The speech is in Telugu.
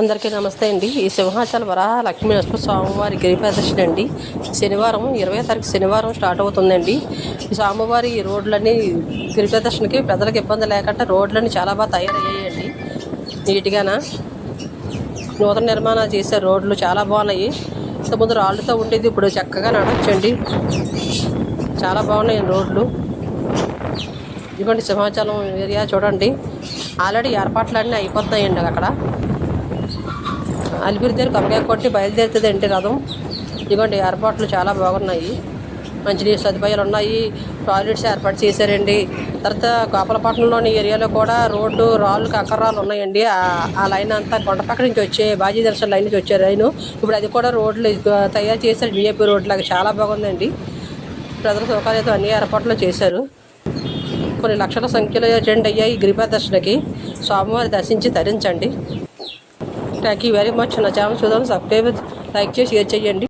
అందరికీ నమస్తే అండి. ఈ సింహాచల వరాహ లక్ష్మీ నరసింహ స్వామివారి గిరి ప్రదర్శన అండి. శనివారం ఇరవై తారీఖు శనివారం స్టార్ట్ అవుతుందండి. స్వామివారి ఈ రోడ్లన్నీ గిరి ప్రదర్శనకి ప్రజలకు ఇబ్బంది లేకుండా రోడ్లన్నీ చాలా బాగా తయారయ్యాయండి. నీట్గాన? నూతన నిర్మాణాలు చేసే రోడ్లు చాలా బాగున్నాయి. ఇంతకుముందు రాళ్ళతో ఉండేది ఇప్పుడు చక్కగా నడవచ్చండి. చాలా బాగున్నాయి రోడ్లు. ఇదిగోండి సింహాచలం ఏరియా చూడండి. ఆల్రెడీ ఏర్పాట్లన్నీ అయిపోతున్నాయండి అక్కడ. అలిపిరి దగ్గర కొబ్బరికాయ కొట్టి బయలుదేరుతుందండి రథం. ఇదిగోండి ఏర్పాట్లు చాలా బాగున్నాయి. మంచినీరు సదుపాయాలు ఉన్నాయి. టాయిలెట్స్ ఏర్పాటు చేశారండి. తర్వాత గోపాలపట్నంలోని ఏరియాలో కూడా రోడ్డు రాళ్ళు కక్కరాలు ఉన్నాయండి. ఆ- లైన్ అంతా కొండపక్క నుంచి వచ్చే బాజీ దర్శన లైన్ నుంచి వచ్చే లైన్. ఇప్పుడు అది కూడా రోడ్లు తయారు చేశారు. బీజేపీ రోడ్లు చాలా బాగుందండి. ప్రజల సౌకర్యంతో అన్ని ఏర్పాట్లు చేశారు. కొన్ని లక్షల సంఖ్యలో అటెండ్ అయ్యాయి ఈ గిరిపా దర్శనకి. స్వామివారి దర్శించి తరించండి. థ్యాంక్ యూ వెరీ మచ్ నా ఛానల్ చూద్దాం. సబ్స్క్రైబ్ లైక్ చేసి షేర్ చేయండి.